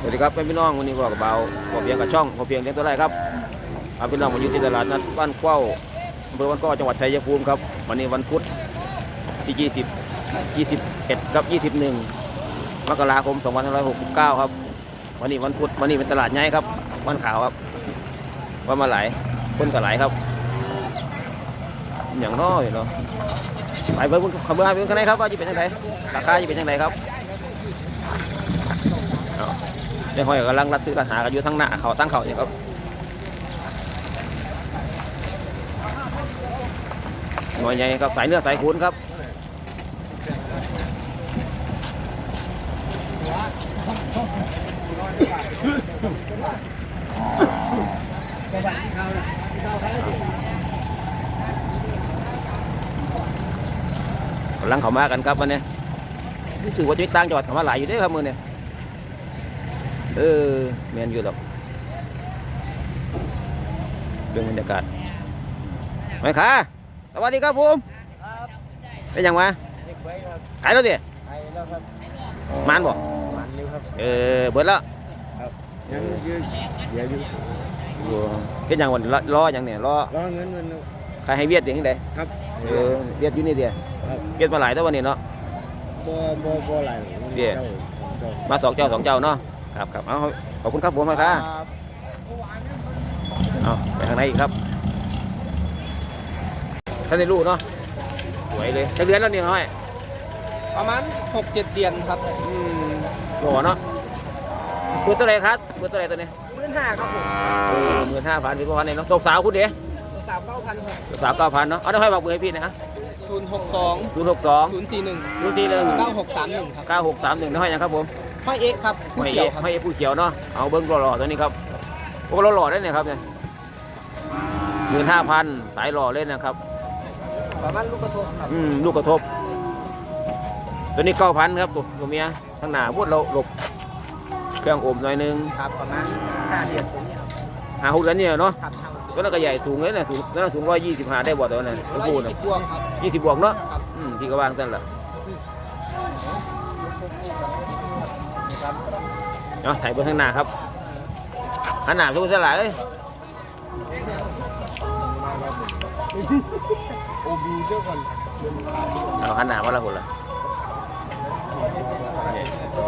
สวัสดีครับพี่น้องวันนี้บอกกับเบาพอเพียงกับช่องพอเพียงเลี้ยงตัวไรครับพาพี่น้องมาอยู่ที่ตลาดนัดบ้านเข้าอำเภอบ้านก้อจังหวัดชัยภูมิครับวันนี้วันพุธที่ 20 21ครับ21มกราคม2569 ครับ วันนี้วันพุธวันนี้เป็นตลาดใหญ่ครับวันขาวครับวันมาหลายคนก็หลายครับ อย่างน้อยเนาะไปเบิ่งขบวนไปเบิ่งข้างในครับว่าจะเป็นยังไงราคาจะเป็นยังไงครับ ในห้อยกำลังรัดซื้อรัดหากันอยู่ทั้งหน้าเขาตั้งเขาเนี่ยครับหน่วยใหญ่ครับสายเนื้อสายขุนครับกำลังเขามากันครับวันนี้รู้สึกว่าจะมีต่างจังหวัดเขามาหลายอยู่ด้วยครับมือเนี่ย เออแมนอยู่หรอกเรื่องบรรยากาศไม่ค่ะสวัสดีครับผมเป็นยังวะเด็กไว้ครับขายแล้วดิไปแล้วครับมานบ่มันเร็วครับเออเบิดแล้วยังยืดเดี๋ยวอยู่โอ้เป็นยังวันรอรออย่างเนี่ยรอรอเงินมันใครให้เวียดอย่างนี้เลยครับเออเวียดอยู่นี่เดียวครับเวียดมาหลายตัววันนี้เนาะบ่บ่บ่ไหลเดี๋ยวมาสองเจ้าสองเจ้าเนาะ ครับครับเอาขอบคุณครับผมมาค่ะเอาไปทางไหนอีกครับท่านได้รู้เนาะสวยเลยใช้เดือนแล้วนี่น้อยประมาณ6 7เดือนครับอืมหล่อเนาะเบอร์ตัวไหนครับเบอร์ตัวไหนตัวนี้หมื่นห้าครับผมเออหมื่นห้าพันเป็นประมาณนี้เนาะตกสาวคุณเด้ตัวสามเก้าพันครับตกสาวเก้าพันเนาะเอาได้ให้บอกเบอร์ให้พี่นะฮะศูนย์หกสองศูนย์หกสองศูนย์สี่หนึ่งศูนย์สี่หนึ่งเก้าหกสามหนึ่งครับเก้าหกสามหนึ่งนะให้ยังครับผม ห้อยเอ๊ะครับผู้ไม่เกี่เอยวครับไม่เอผู้เขียวเนาะเอาเบิ้งหล่อๆตัวนี้ครับโอ้หล่อๆได้เนี่ยครับเนี่ยหมื่นห้าพันสายหล่อเล่นนะครับ ประมาณลูกกระทบครับอืมลูกกระทบ ตัวนี้เก้าพันครับตัวตัวเมียข้างหน้าพูดเราหลบเครื่องอมหน่อยนึงครับประมาณห้าเดือนตัวนี้ครับหาหุดแล้วเนี่ยเนาะครับเท่าตัวนั้นก็ใหญ่สูงเลยนะสูงตัวนั้นสูงร้อยยี่สิบห้าได้บ่ตัวนั้นร้อยพูดยี่นะสิบบวกครับยี่สิบบวกเนาะครับอืมพี่ก็วางนั่นแหละครับ เนาะถ่ายบนข้างหน้าครับหันหน้าสู้สลายเอ้ยโอ้บูเจ้าก่อนเอาหันหน้ามาละคนละ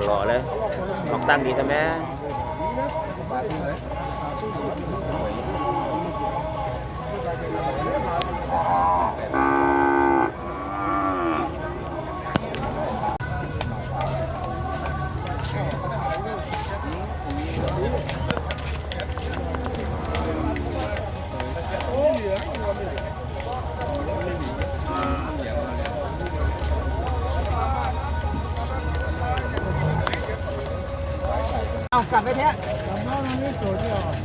หล่อเลยออกตั้งดีแต่แม่ เอากลับไปแท้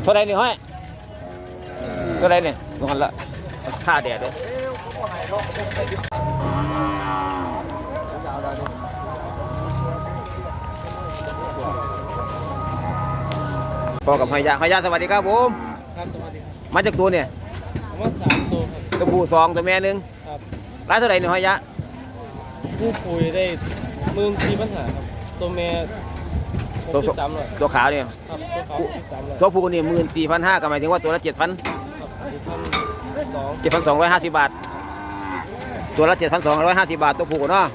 เท่าไรนี่ห้อยเท่าไรเนี่ยลงกันละค่าแดดเลย พอกับหอยยาหอยยาสวัสดีครับผมครับสวัสดีครับมาจากตัวเนี่ยผมว่าสามตัวครับตัวผู้สองตัวแม่หนึ่งครับร้ายเท่าไรนี่หอยยาผู้คุยได้หมื่นสี่ปัญหาครับตัวเมียหกตัวสิบสามร้อยตัวขาวเนี่ยครับตัวเขาหกสิบสามร้อยตัวผู้นี่หมื่นสี่พันห้าก็หมายถึงว่าตัวละเจ็ดพันครับอีกพันสองเจ็ดพันสองร้อยห้าสิบบาท ตัวละเจ็ดพันสองร้อยห้าสิบบาทตัวผู้เนาะ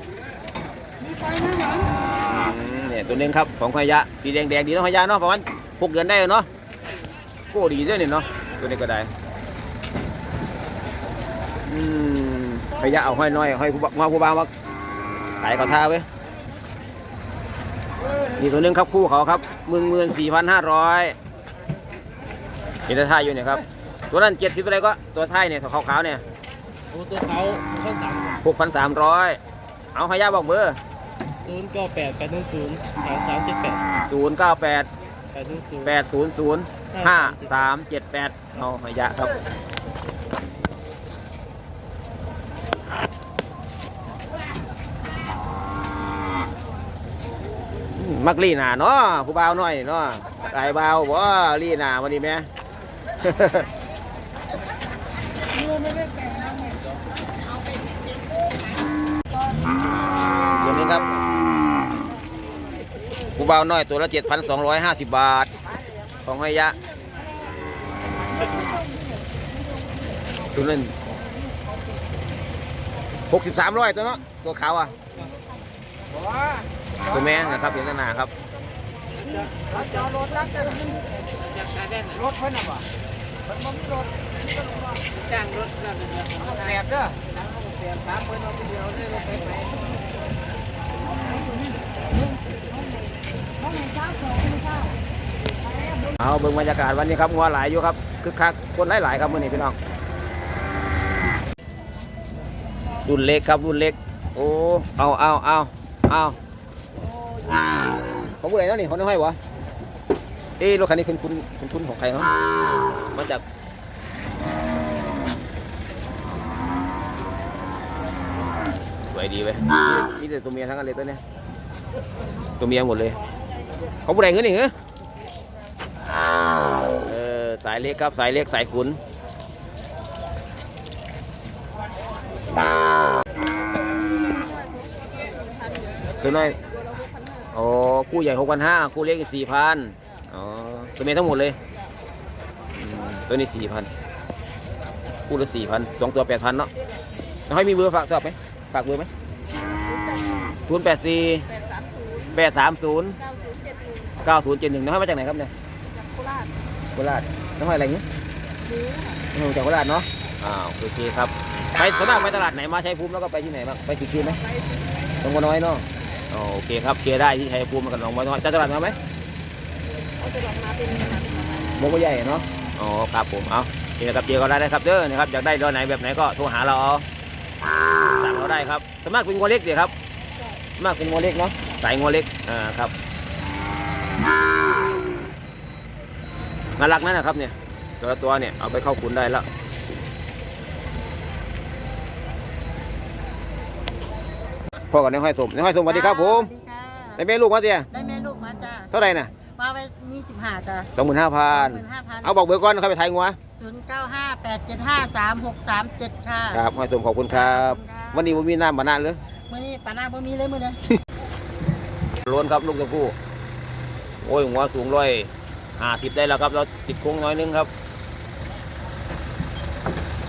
อืมเนี่ยตัวหนึงครับของหอยยะสีแดงแดงๆดีเนาะหอยยะเนาะประมาณ หกเดือนได้เนาะโก้ดีด้วยเนี่ยเนาะตัวนี้ก็ได้อืมหอยยะเอาห้อยน้อยห้อยผู้บ่มาผู้บ่าวมาขายเขาท่าไว้ยนี่ตัวหนึงครับคู่เขาครับหมื่นหมื่นสี่พันห้าร้อยนี่ตัวท่าอยู่เนี่ยครับตัวนั้นเจ็ดสิบอะไรก็ตัวท้ายเนี่ยขาวๆเนี่ยโอ้ตัวเขาเขาสามหกพันสามร้อยเอาหอยยะบอกเบอร์ศูนย์เก้าแปดแปดหนึ่งศูนย์แปดสามเจ็ดแปดศูนย์เก้าแปด แปดหนึ่งศูนย์แปดศูนย์ศูนย์ห้าสามเจ็ดแปดเอาหอยยะครับอืมมักลี่หนาเนาะผู้บ่าวน้อยเนาะไอ้บ่าวบ่ลี่หนาวันนี้แม่เดี๋ยวนี้ครับ ผู้เบาน้อยตัวละเจ็ดพันสองร้อยห้าสิบบาท ของห้อยยะตัวนั้นหกสิบสามร้อยตัวเนาะตัวขาวอะตัวแม่นะครับเห็นหน้าครับจ้างรถนั่นนะแสบเด้อแสบสามคนเอาไปเดียวได้รถไปไหน เอาเบิ่งบรรยากาศวันนี้ครับงัวหลายอยู่ครับคึกคักคนหลายๆครับมื่อนี้พี่น้องรุ่นเล็กครับรุ่นเล็ก โอ้เอาเอาเอาเอาของผู้ใดเนาะนี่ของน้องห้อยวะเอ๊ะรถคันนี้คุณคุณคุณคุณของใครเนาะมาจากสวยดีเว้ยมีแต่ตัวเมียทั้งนั้นเลยตัวเนี้ย ตัวเมียหมดเลยของผู้ใดเงินนี่เหรอเออสายเล็กครับสายเล็กสายขุนตัวน้อยอ๋อคู่ใหญ่หกพันห้าคู่เล็กสี่พันอ๋อตัวเมียทั้งหมดเลยอืมตัวนี้สี่พันคู่ละสี่พันสองตัวแปดพันเนาะแล้วให้มีเบอร์ฝากสอบไหมฝากเบอร์ไหมศูนย์แปดสี่ แปดสามศูนย์แปดสามศูนย์เก้าศูนย์เจ็ดหนึ่งเก้าศูนย์เจ็ดหนึ่งน้องให้มาจากไหนครับเนี่ยจากโคราชโคราชน้องให้อะไรเงี้ยหมูค่ะน้องจากโคราชเนาะอ้าวโอเคครับไปสวนมากไปตลาดไหนมาชัยภูมิแล้วก็ไปที่ไหนบ้างไปสีคิวไหมไปสิตรงบัวน้อยเนาะอ๋อโอเคครับเคลียร์ได้ที่ชัยภูมิกับหนองบัวน้อยจะตลาดมาไหมเอาจะแบบมาเป็นหนักประมาณมงบัวใหญ่เนาะอ๋อครับผมเอาเจอกับเจอก็ได้นะครับเด้อนะครับอยากได้รถไหนแบบไหนก็โทรหาเราเอาสั่งเราได้ครับสวนมัครเป็นงัวเล็กเดียวครับสวน มากเป็นงัวเล็กเนาะสายงัวเล็กอ่าครับงานรักนั่นนะครับเนี่ยตัวละตัวเนี่ยเอาไปเข้าคุณได้แล้วพ่อกับนายห้อยสมนายห้อยสมสวัสดีครับผมสวัสดีค่ะได้แม่ลูกมาเสียได้แม่ลูกมาจ้าเท่าไหร่น่ะมาไปยี่สิบห้าจ้าสองหมื่นห้าพันหมื่นห้าพันเอาบอกเบอร์ก่อนเขาไปถ่ายงัวศูนย์เก้าห้าแปดเจ็ดห้าสามหกสามเจ็ดค่ะ ครับห้อยสมขอบคุณครับขอบคุณครับวันนี้ผมมีน้ำบานานเลย มื่อนี้ปานาบ่มีเลยมื่อนี้ล้นครับลูกตะกู้โอ้ยหัวสูงร้อยห้าสิบได้แล้วครับ เราติดโค้งน้อยนึงครับ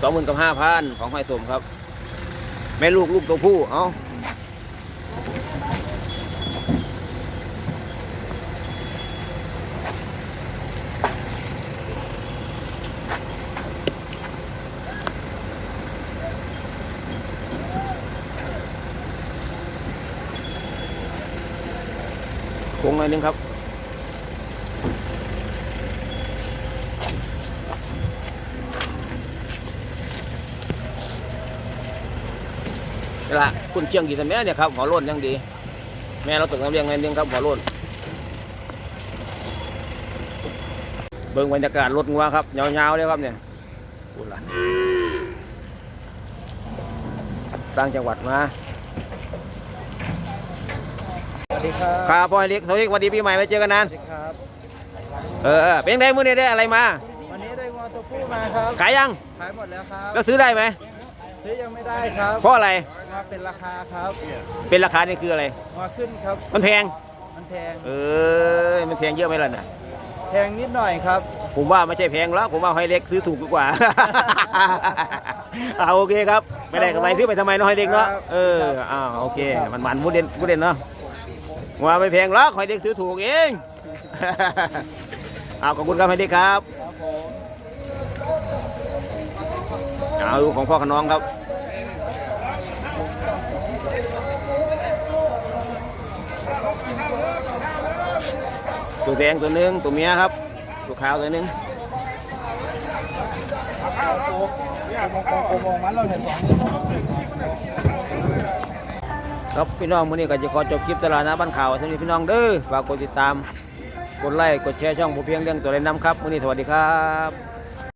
สองหมื่นกับห้าพันของห้อยสมครับ แม่ลูกลูกตัวผู้ เอา โค้งน้อยนึงครับละคุณเชียงกี่สมัยเนี่ยครับหัวโล้นยังดี แม่เราตกน้ำเลี้ยงไงเลี้ยงครับหัวโล้นเบิ่งบรรยากาศรถงัวครับยาวๆเลยครับเนี่ยพูดละสร้างจังหวัดมา วัสดีครับครับพ่อเล็กสวัสดีสวัสดีปีใหม่ไม่เจอกันนานสวัสดีครับเออเออเป็นไงมื้อนี้ได้อะไรมาวันนี้ได้งอตัวผู้มาครับขายยังขายหมดแล้วครับแล้วซื้อได้ไหมซื้อยังไม่ได้ครับเพราะอะไรมาเป็นราคาครับเป็นราคานี่คืออะไรมาขึ้นครับมันแพงมันแพงเออมันแพงเยอะไหมล่ะน่ะแพงนิดหน่อยครับ ผมว่าไม่ใช่แพงแล้วผมว่าห้อยเล็กซื้อถูกดีกว่าเอาโอเคครับไม่ได้กำไรซื้อไปทำไมเน้อยเล็กเนาะครับเอออ้าวโอเคมันมันมุดเด่นมุดเด่นเนาะ ว่าไม่แพงหรอกหอยเล็กซื้อถูกเอง เอาขอบคุณครับห้อยเล็กครับเอาของพ่อกับน้องครับตัวแดงตัวหนึงตัวเมียครับตัวขาวตัวหนึงเอาตัวเนี่ยมองมองมองมันเราเห็นสองมือ ครับพี่น้องมื้อนี้ก็จะขอจบคลิปตลาดน้ำบ้านข่าวสำหรับพี่น้องเด้อฝากกดติดตาม กดไลค์กดแชร์ช่องผมเพียงเรื่องตัวเล่นน้ำครับมื้อนี้สวัสดีครับ